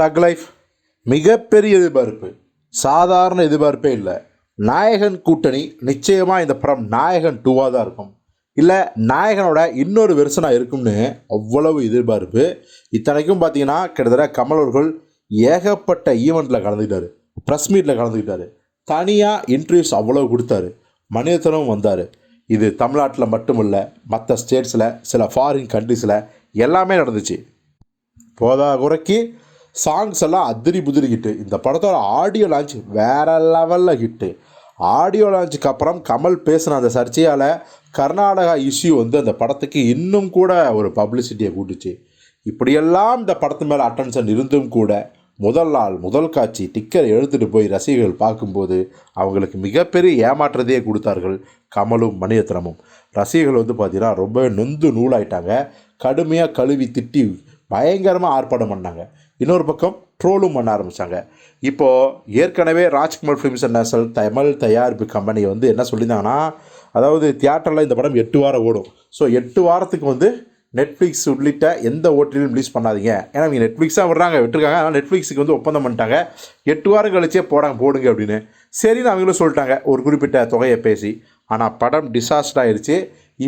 தக் லைஃப் மிகப்பெரிய எதிர்பார்ப்பு. சாதாரண எதிர்பார்ப்பே இல்லை. நாயகன் கூட்டணி நிச்சயமாக இந்த படம் நாயகன் டூவாக தான் இருக்கும். இல்லை நாயகனோட இன்னொரு வெர்சனாக இருக்கும்னு அவ்வளவு எதிர்பார்ப்பு. இத்தனைக்கும் பார்த்தீங்கன்னா கிட்டத்தட்ட கமல் அவர்கள் ஏகப்பட்ட ஈவெண்ட்டில் கலந்துக்கிட்டார். ப்ரெஸ் மீட்டில் கலந்துக்கிட்டார். தனியாக இன்டர்வியூஸ் அவ்வளோ கொடுத்தாரு. மணிரத்னமும் வந்தார். இது தமிழ்நாட்டில் மட்டும் இல்லை மற்ற ஸ்டேட்ஸில் சில ஃபாரின் கண்ட்ரீஸில் எல்லாமே நடந்துச்சு. போதா குறைக்கு சாங்ஸ் எல்லாம் அதிரி புதிரி ஹிட்டு இந்த படத்தோட ஆடியோ லான்ச் வேற லெவலில் ஹிட்டு ஆடியோ லான்ச்சுக்கு அப்புறம் கமல் பேசின அந்த சர்ச்சையால் கர்நாடகா இஷ்யூ வந்து அந்த படத்துக்கு இன்னும் கூட ஒரு பப்ளிசிட்டியை கூட்டுச்சு. இப்படியெல்லாம் இந்த படத்து மேலே அட்டென்ஷன் இருந்தும் கூட முதல் நாள் முதல் காட்சி டிக்கெட் எடுத்துகிட்டு போய் ரசிகர்கள் பார்க்கும்போது அவங்களுக்கு மிகப்பெரிய ஏமாற்றத்தையே கொடுத்தார்கள் கமலும் மணிரத்னமும். ரசிகர்கள் வந்து பார்த்தீங்கன்னா ரொம்ப நொந்து நூலாயிட்டாங்க. கடுமையாக கழுவி திட்டி பயங்கரமாக ஆர்ப்பாட்டம் பண்ணாங்க. இன்னொரு பக்கம் ட்ரோலும் பண்ண ஆரம்பித்தாங்க இப்போது ஏற்கனவே ராஜ்குமார் ஃபிலிம்ஸ் நேஷனல் தமிழ் தயாரிப்பு கம்பெனி வந்து என்ன சொல்லியிருந்தாங்கன்னா அதாவது தியேட்டரில் இந்த படம் எட்டு வாரம் ஓடும். ஸோ எட்டு வாரத்துக்கு வந்து நெட்ஃப்ளிக்ஸ் உள்ளிட்ட எந்த ஓட்டிலும் ரிலீஸ் பண்ணாதீங்க. ஏன்னா இங்கே நெட்ஃப்ளிக்ஸாக விடுறாங்க விட்டுருக்காங்க. ஆனால் நெட்ஃப்ளிக்ஸுக்கு வந்து ஒப்பந்தம் பண்ணிட்டாங்க. எட்டு வாரம் கழிச்சே போடாங்க போடுங்க அப்படின்னு. சரின்னு அவங்களும் சொல்லிட்டாங்க ஒரு குறிப்பிட்ட தொகையை பேசி. ஆனால் படம் டிசாஸ்டர் ஆயிடுச்சு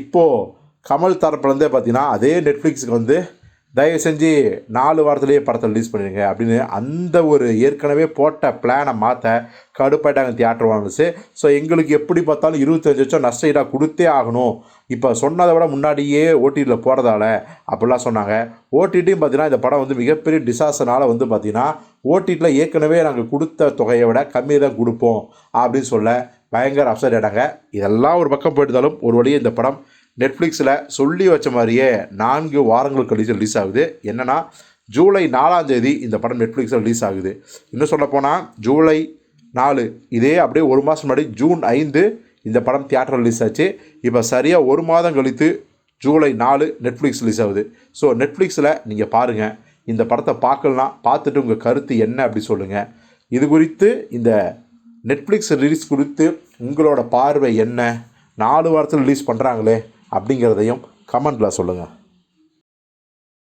இப்போது கமல் தரப்புலேருந்தே பார்த்தீங்கன்னா அதே நெட்ஃப்ளிக்ஸுக்கு வந்து தயவு செஞ்சு நாலு வாரத்துலேயே படத்தை ரிலீஸ் பண்ணிடுங்க அப்படின்னு அந்த ஒரு ஏற்கனவே போட்ட பிளானை மாற்ற கடுப்பாயிட்டாங்க தியேட்டர் ஓனர்ஸு ஸோ எங்களுக்கு எப்படி பார்த்தாலும் இருபத்தஞ்சு லட்சம் நஷ்ட ஈடாக கொடுத்தே ஆகணும். இப்போ சொன்னதை விட முன்னாடியே ஓடிடியில் போகிறதால அப்படிலாம் சொன்னாங்க. ஓடிடியும் பார்த்தீங்கன்னா இந்த படம் வந்து மிகப்பெரிய டிசாஸ்டர்னால் வந்து பார்த்தீங்கன்னா ஓடிடியில் ஏற்கனவே நாங்கள் கொடுத்த தொகையை விட கம்மியாக தான் கொடுப்போம் அப்படின்னு சொல்ல பயங்கர அப்செட் ஆகிட்டாங்க இதெல்லாம் ஒரு பக்கம் போயிருந்தாலும் ஒரு வழியே இந்த படம் நெட்ஃப்ளிக்ஸில் சொல்லி வச்ச மாதிரியே நான்கு வாரங்கள் கழிச்சு ரிலீஸ் ஆகுது. என்னென்னா ஜூலை நாலாம் தேதி இந்த படம் நெட்ஃப்ளிக்ஸில் ரிலீஸ் ஆகுது. இன்னும் சொல்லப்போனால் ஜூலை நாலு இதே அப்படியே ஒரு மாதம் முன்னாடி ஜூன் ஐந்து இந்த படம் தியேட்டர் ரிலீஸ் ஆச்சு. இப்போ சரியாக ஒரு மாதம் கழித்து ஜூலை நாலு நெட்ஃப்ளிக்ஸ் ரிலீஸ் ஆகுது. ஸோ நெட்ஃப்ளிக்ஸில் நீங்கள் பாருங்கள் இந்த படத்தை பார்க்கலாம் பார்த்துட்டு உங்கள் கருத்து என்ன அப்படி சொல்லுங்கள் இது குறித்து இந்த நெட்ஃப்ளிக்ஸ் ரிலீஸ் குறித்து உங்களோட பார்வை என்ன? நாலு வாரத்தில் ரிலீஸ் பண்ணுறாங்களே அப்படிங்கிறதையும் கமெண்ட்டில் சொல்லுங்கள்